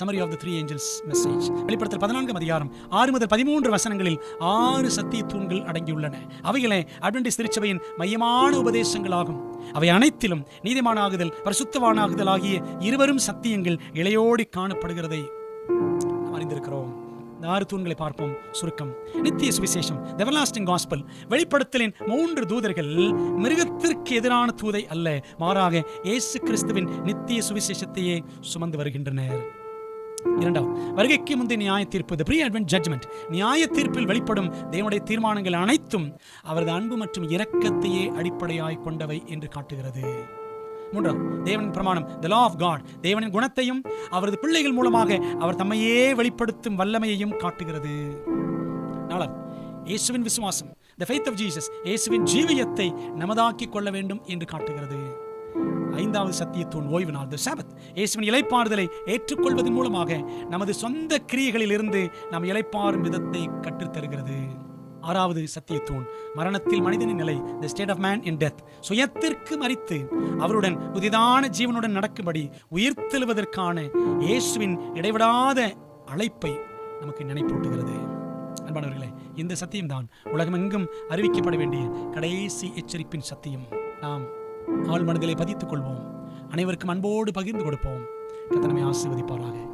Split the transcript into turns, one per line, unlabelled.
Summary of the three angels message வெளிப்படுத்தல் பதினான்கு அதிகாரம் ஆறு முதல் பதிமூன்று வசனங்களில் ஆறு சத்திய தூண்கள் அடங்கியுள்ளன. அவைகளே அட்வென்டிஸ் திருச்சபையின் மையமான உபதேசங்களாகும். அவை அனைத்திலும் நீதிமானாகுதல் பரிசுத்தவானாகுதல் ஆகிய இருவரும் சத்தியங்கள் இளையோடி காணப்படுகிறதை நாம் அறிந்திருக்கிறோம். ஆறு தூண்களை பார்ப்போம். சுருக்கம். நித்திய சுவிசேஷம் எவர்லாஸ்டிங் காஸ்பல் வெளிப்படுத்தலின் மூன்று தூதர்கள் மிருகத்திற்கு எதிரான தூதை அல்ல மாறாக இயேசு கிறிஸ்துவின் நித்திய சுவிசேஷத்தையே சுமந்து வருகின்றனர். இரண்டாவது வருகைக்கு முந்தைய நியாய தீர்ப்பு த ப்ரீ அட்வென்ட் ஜட்ஜ்மெண்ட் நியாய தீர்ப்பில் வெளிப்படும் தேவனுடைய தீர்மானங்கள் அனைத்தும் அவரது அன்பு மற்றும் இரக்கத்தையே அடிப்படையாய் கொண்டவை என்று காட்டுகிறது. மூன்றாம் தேவனின் பிரமாணம் த லா ஆஃப் காட் தேவனின் குணத்தையும் அவரது பிள்ளைகள் மூலமாக அவர் தம்மையே வெளிப்படுத்தும் வல்லமையையும் காட்டுகிறது. நாலாம் இயேசுவின் விசுவாசம் த ஃபெய்த் ஆஃப் ஜீசஸ் இயேசுவின் ஜீவியத்தை நமதாக்கிக் கொள்ள வேண்டும் என்று காட்டுகிறது. ஐந்தாவது சத்தியத்தூண் ஓய்வு நாள் த சாபத் இயேசுவின் இலைப்பாறுதலை ஏற்றுக்கொள்வதன் மூலமாக நமது சொந்த கிரியைகளிலிருந்து நாம் இலைப்பாறும் விதத்தை கற்றுத்தருகிறது ஆறாவது சத்தியத்தூண் மரணத்தில் மனிதனின் நிலை the state of man in death சுயத்திற்கு மறித்து அவருடன் புதிதான ஜீவனுடன் நடக்கும்படி உயிர்த்தெழுவதற்கான இயேசுவின் இடைவிடாத அழைப்பை நமக்கு நினைப்பூட்டுகிறது. அன்பானவர்களே இந்த சத்தியம்தான் உலகமெங்கும் அறிவிக்கப்பட வேண்டிய கடைசி எச்சரிப்பின் சத்தியம். நாம் ஆள் மனதிலே பதித்துக் கொள்வோம் அனைவருக்கும் அன்போடு பகிர்ந்து கொடுப்போம். கத்தனமே ஆசீர்வதிப்பாராக.